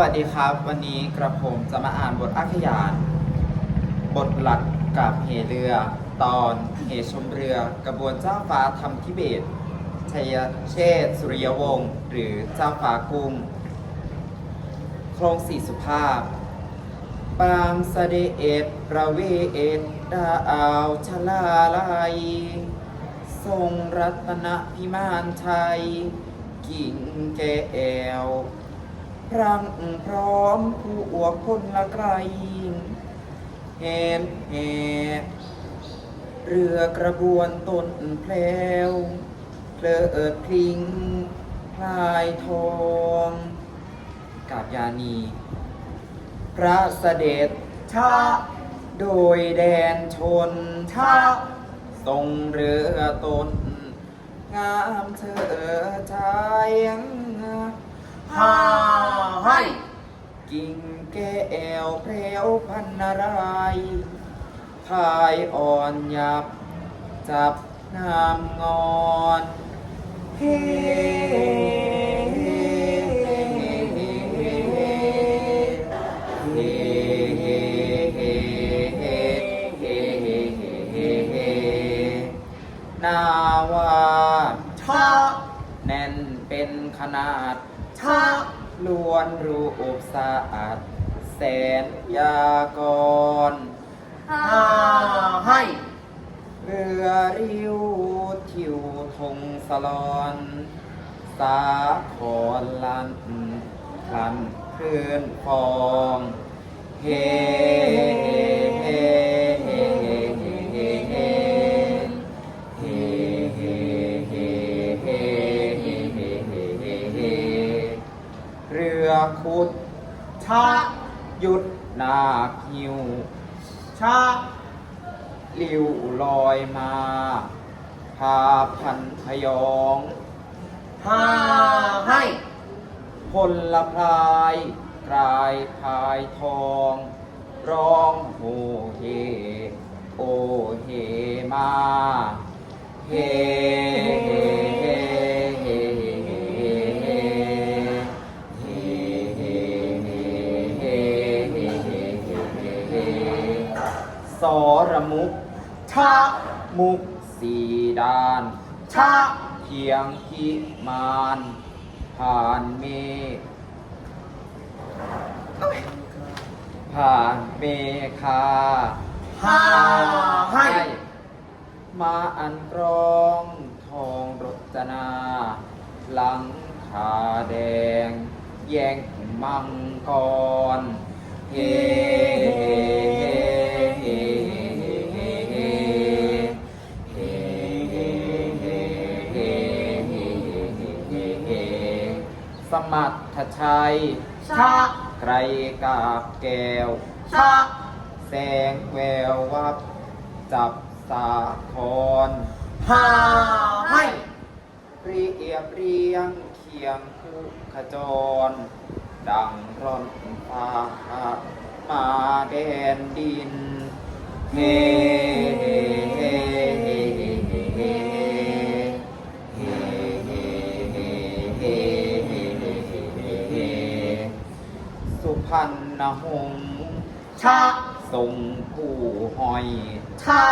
วัสดีครับ วันนี้กระผมจะมาอ่านบทอักขยาน บทหลักกับเหเรือ ตอนเหชมเรือกระบวนเจ้าฟ้าทำทิเบตชัยเชษสุริยวงศ์หรือเจ้าฟ้ากุ้งโครงสี่สุภาพ ปางเสดเอ็ดประเวทดาวชลาลัยทรงรัตนพิมานชัย กิ่งแก้ว พรังพร้อมผู้อวกคนละไกลเห็นแห่เรือกระบวนตนแพลวเพลิดพลิงพลายทองกาบยานี พระเสด็จชาโดยแดนชนชาทรงเรือตน งามเธอชาย ห่อห้กิ่งแก้วแพรวพันนารายพายอ่อนหยับ จับน้ำงอนเฮ้นาวาชอแน่นเป็นขนาด ชาล้วนรูปสะอาดแสนยากรห้าให้ เรือริ้วทิวทงสลอน สาครลันพลันเคลื่อนฟอง เฮเฮเฮ ชะหยุดนาคิว ชาลิวลอยมาพาพันพยองห้าให้พลละพลายกลายพายทอง ร้องโหเฮโอเฮมา รมุกชามุกสีด้านชาเพียงพิมานผ่านเมฆผ่านเมฆาห้าให้มาอันกรองทองรจนา หลังคาแดง แย่งมังกรเฮ มัตถชัยชาไกรกาบแก้วชาแสงแวววับ จับสาครห้าให้เรียบเรียงเคียงคู่ขจร ดังร่อนฟ้ามาแดนดินเฮเฮ สุพรรณหงชาทรงผู้หอยชา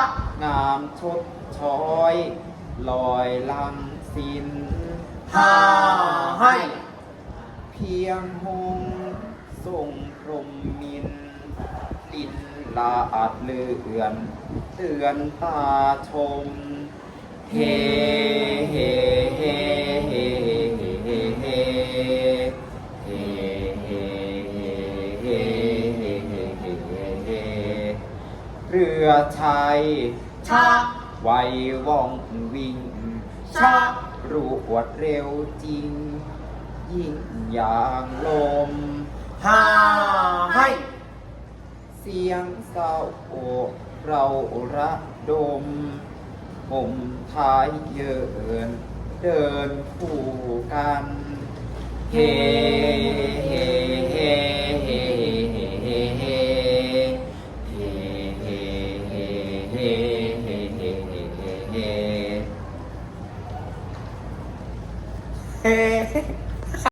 งามชดช้อย ลอยลำสินห้าให้ เพียงหงทรงพรมมินลินลาอาดเลือนเตือนตาชม เฮเฮเฮ รือชัยชาไวว่องวิ่งชารวดเร็วจริง ยิ่งอย่างลม หาให้ เสียงเศร้าโอกเราระดมผมท้ายเยินเดินคู่กัน เฮ เฮ